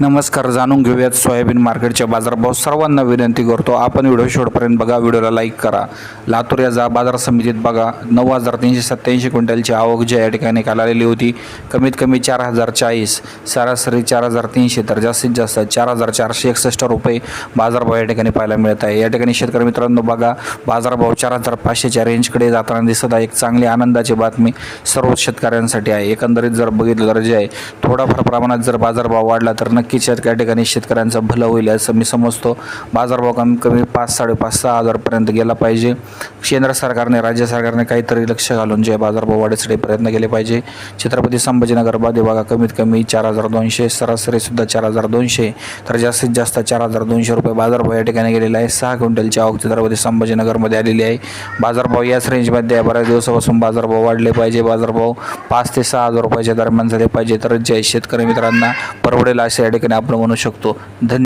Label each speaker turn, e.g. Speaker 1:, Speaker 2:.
Speaker 1: नमस्कार जाणून घेऊयात सोयाबीन मार्केटच्या बाजारभाव. सर्वांना विनंती करतो आपण व्हिडिओ शेवटपर्यंत बघा व्हिडिओला लाईक करा. लातूर या जा बाजार समितीत बघा नऊ हजार तीनशे सत्त्याऐंशी क्विंटलची आवक जी या ठिकाणी काल आलेली होती कमीत कमी चार हजार चाळीस सरासरी चार हजार तीनशे तर जास्तीत जास्त चार हजार चारशे एकसष्ट रुपये बाजारभाव या ठिकाणी पाहायला मिळत आहे. या ठिकाणी शेतकरी मित्रांनो बघा बाजारभाव चार हजार पाचशेच्या रेंजकडे जाताना दिसत आहे. एक चांगली आनंदाची बातमी सर्व शेतकऱ्यांसाठी आहे. एकंदरीत जर बघितलं तर जे आहे थोडाफार प्रमाणात जर बाजारभाव वाढला तर नक्की नक्कीच या ठिकाणी शेतकऱ्यांचं भलं होईल असं मी समजतो. बाजारभाव कमी कमी पाच साडेपाच सहा हजारपर्यंत गेला पाहिजे. केंद्र सरकारने राज्य सरकारने काहीतरी लक्ष घालून जे बाजारभाव वाढीसाठी प्रयत्न केले पाहिजे. छत्रपती संभाजीनगरमध्ये भागा कमीत कमी चार हजार दोनशे सरासरीसुद्धा चार हजार दोनशे. तर जास्तीत जास्त चार हजार दोनशे रुपये बाजारभाव या ठिकाणी गेलेला आहे. सहा क्विंटलची आवक छत्रपती संभाजीनगरमध्ये आलेली आहे. बाजारभाव याच रेंजमध्ये आहे. बऱ्याच दिवसापासून बाजारभाव वाढले पाहिजे. बाजारभाव पाच ते सहा हजार रुपयाच्या दरम्यान झाले पाहिजे. तर जे शेतकरी मित्रांना परवडेल असे या ठिकाणी आपण म्हणू शकतो. धन्यवाद